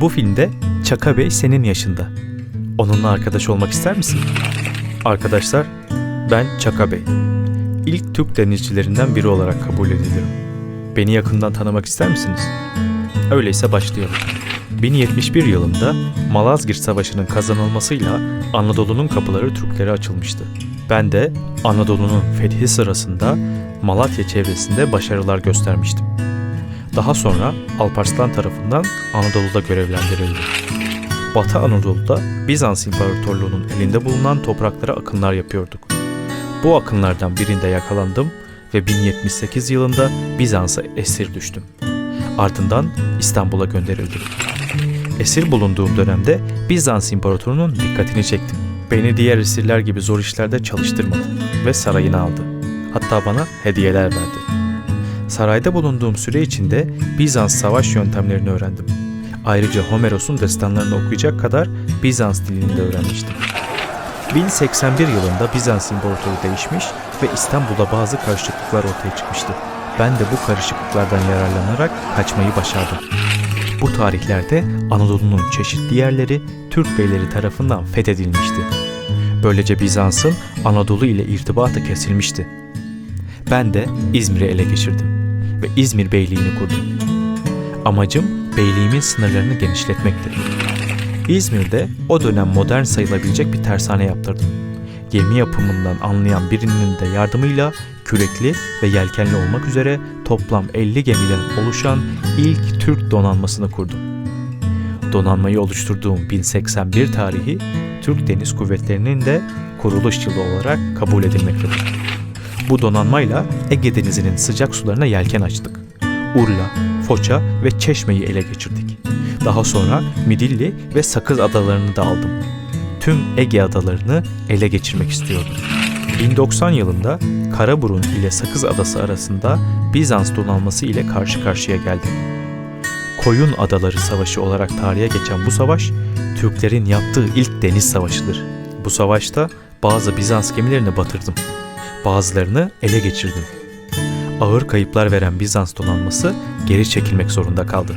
Bu filmde Çaka Bey senin yaşında. Onunla arkadaş olmak ister misin? Arkadaşlar, ben Çaka Bey. İlk Türk denizcilerinden biri olarak kabul edilirim. Beni yakından tanımak ister misiniz? Öyleyse başlayalım. 1071 yılında Malazgirt Savaşı'nın kazanılmasıyla Anadolu'nun kapıları Türklere açılmıştı. Ben de Anadolu'nun fethi sırasında Malatya çevresinde başarılar göstermiştim. Daha sonra Alparslan tarafından Anadolu'da görevlendirildi. Batı Anadolu'da Bizans İmparatorluğu'nun elinde bulunan topraklara akınlar yapıyorduk. Bu akınlardan birinde yakalandım ve 1078 yılında Bizans'a esir düştüm. Ardından İstanbul'a gönderildim. Esir bulunduğum dönemde Bizans İmparatoru'nun dikkatini çektim. Beni diğer esirler gibi zor işlerde çalıştırmadı ve sarayına aldı. Hatta bana hediyeler verdi. Sarayda bulunduğum süre içinde Bizans savaş yöntemlerini öğrendim. Ayrıca Homeros'un destanlarını okuyacak kadar Bizans dilini de öğrenmiştim. 1081 yılında Bizans İmparatoru değişmiş ve İstanbul'da bazı karışıklıklar ortaya çıkmıştı. Ben de bu karışıklıklardan yararlanarak kaçmayı başardım. Bu tarihlerde Anadolu'nun çeşitli yerleri Türk beyleri tarafından fethedilmişti. Böylece Bizans'ın Anadolu ile irtibatı kesilmişti. Ben de İzmir'i ele geçirdim ve İzmir Beyliğini kurdum. Amacım beyliğimin sınırlarını genişletmekti. İzmir'de o dönem modern sayılabilecek bir tersane yaptırdım. Gemi yapımından anlayan birinin de yardımıyla kürekli ve yelkenli olmak üzere toplam 50 gemiden oluşan ilk Türk donanmasını kurdum. Donanmayı oluşturduğum 1081 tarihi Türk Deniz Kuvvetleri'nin de kuruluş yılı olarak kabul edilmektedir. Bu donanmayla Ege Denizi'nin sıcak sularına yelken açtık. Urla, Foça ve Çeşme'yi ele geçirdik. Daha sonra Midilli ve Sakız adalarını da aldım. Tüm Ege adalarını ele geçirmek istiyordum. 1090 yılında Karaburun ile Sakız Adası arasında Bizans donanması ile karşı karşıya geldim. Koyun Adaları Savaşı olarak tarihe geçen bu savaş, Türklerin yaptığı ilk deniz savaşıdır. Bu savaşta bazı Bizans gemilerini batırdım. Bazılarını ele geçirdim. Ağır kayıplar veren Bizans donanması geri çekilmek zorunda kaldı.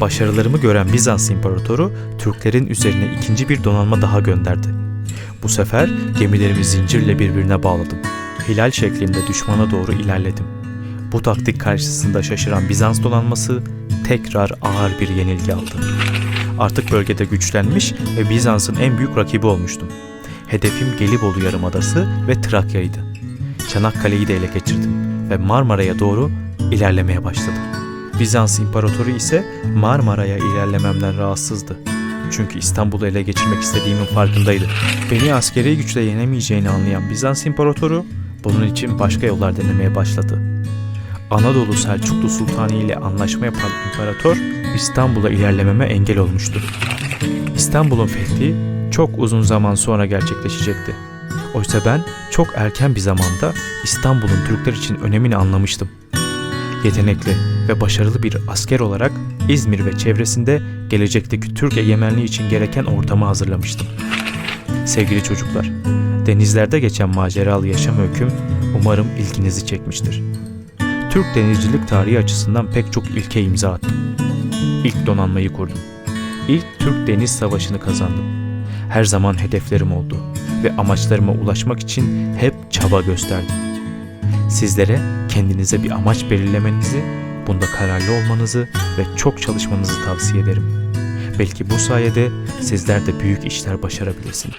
Başarılarımı gören Bizans İmparatoru Türklerin üzerine ikinci bir donanma daha gönderdi. Bu sefer gemilerimi zincirle birbirine bağladım. Hilal şeklinde düşmana doğru ilerledim. Bu taktik karşısında şaşıran Bizans donanması tekrar ağır bir yenilgi aldı. Artık bölgede güçlenmiş ve Bizans'ın en büyük rakibi olmuştum. Hedefim Gelibolu Yarımadası ve Trakya'ydı. Çanakkale'yi de ele geçirdim ve Marmara'ya doğru ilerlemeye başladım. Bizans İmparatoru ise Marmara'ya ilerlememden rahatsızdı. Çünkü İstanbul'u ele geçirmek istediğimin farkındaydı. Beni askeri güçle yenemeyeceğini anlayan Bizans İmparatoru bunun için başka yollar denemeye başladı. Anadolu Selçuklu Sultanı ile anlaşma yapan imparator İstanbul'a ilerlememe engel olmuştu. İstanbul'un fethi çok uzun zaman sonra gerçekleşecekti. Oysa ben çok erken bir zamanda İstanbul'un Türkler için önemini anlamıştım. Yetenekli ve başarılı bir asker olarak İzmir ve çevresinde gelecekteki Türk egemenliği için gereken ortamı hazırlamıştım. Sevgili çocuklar, denizlerde geçen maceralı yaşam öyküm umarım ilginizi çekmiştir. Türk denizcilik tarihi açısından pek çok ilke imza attım. İlk donanmayı kurdum. İlk Türk Deniz Savaşı'nı kazandım. Her zaman hedeflerim oldu ve amaçlarıma ulaşmak için hep çaba gösterdim. Sizlere kendinize bir amaç belirlemenizi, bunda kararlı olmanızı ve çok çalışmanızı tavsiye ederim. Belki bu sayede sizler de büyük işler başarabilirsiniz.